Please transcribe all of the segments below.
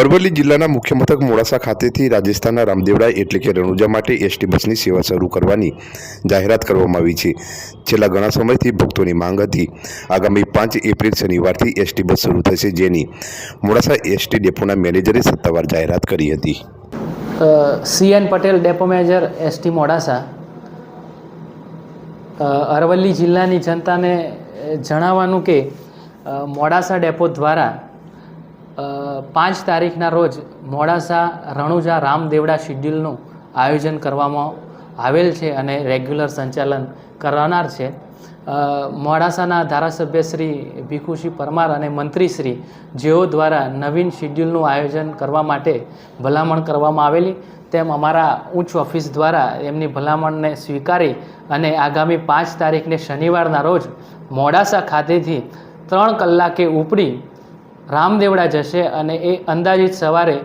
અરવલ્લી જિલ્લાના મુખ્ય મથક મોડાસા ખાતેથી રાજસ્થાનના રામદેવડા એટલે કે રણુજા માટે એસટી બસની સેવા શરૂ કરવાની જાહેરાત કરવામાં આવી છે. છેલ્લા ઘણા સમયથી ભક્તોની માંગ હતી. આગામી પાંચ એપ્રિલ શનિવારથી એસટી બસ શરૂ થશે જેની મોડાસા એસટી ડેપોના મેનેજરે સત્તાવાર જાહેરાત કરી હતી. C N Patel depot manager, ST Modasa. Aravalli જિલ્લાની જનતાને જણાવવાનું કે મોડાસા ડેપો દ્વારા પાંચ તારીખના રોજ મોડાસા રણુજા રામદેવડા શિડ્યુલનું આયોજન કરવામાં આવેલ છે અને રેગ્યુલર સંચાલન કરનાર છે. મોડાસાના ધારાસભ્ય શ્રી ભીખુસિંહ પરમાર અને મંત્રીશ્રી જેઓ દ્વારા નવીન શિડ્યુલનું આયોજન કરવા માટે ભલામણ કરવામાં આવેલી, તેમ અમારા ઉચ્ચ ઓફિસ દ્વારા એમની ભલામણને સ્વીકારી અને આગામી પાંચ તારીખને શનિવારના રોજ મોડાસા ખાતેથી ત્રણ કલાકે ઉપડી રામદેવડા જશે અને એ અંદાજિત સવારે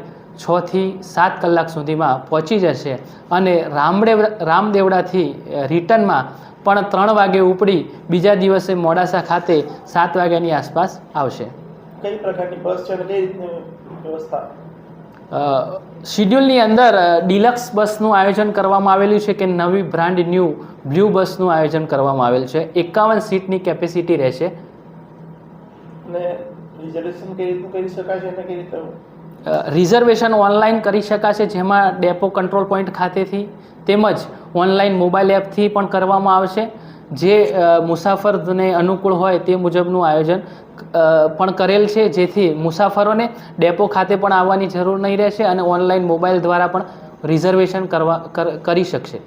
છથી સાત કલાક સુધીમાં પહોંચી જશે અને રામદેવ રામદેવડાથી રિટર્નમાં પણ ત્રણ વાગે ઉપડી બીજા દિવસે મોડાસા ખાતે સાત વાગ્યાની આસપાસ આવશે. કઈ પ્રકારની બસ છે કઈ રીતની વ્યવસ્થા? શિડ્યુલની અંદર ડિલક્સ બસનું આયોજન કરવામાં આવેલું છે કે નવી બ્રાન્ડ ન્યૂ બ્લુ બસનું આયોજન કરવામાં આવેલ છે. એકાવન સીટની કેપેસિટી રહેશે. રિઝર્વેશન કઈ રીતનું કરી શકાશે અને કઈ રીતે? રિઝર્વેશન ઓનલાઈન કરી શકાશે, જેમાં ડેપો કંટ્રોલ પોઈન્ટ ખાતેથી તેમજ ઓનલાઈન મોબાઈલ એપથી પણ કરવામાં આવશે. જે મુસાફરને અનુકૂળ હોય તે મુજબનું આયોજન પણ કરેલ છે, જેથી મુસાફરોને ડેપો ખાતે પણ આવવાની જરૂર નહીં રહેશે અને ઓનલાઈન મોબાઈલ દ્વારા પણ રિઝર્વેશન કરવા કર- શકશે.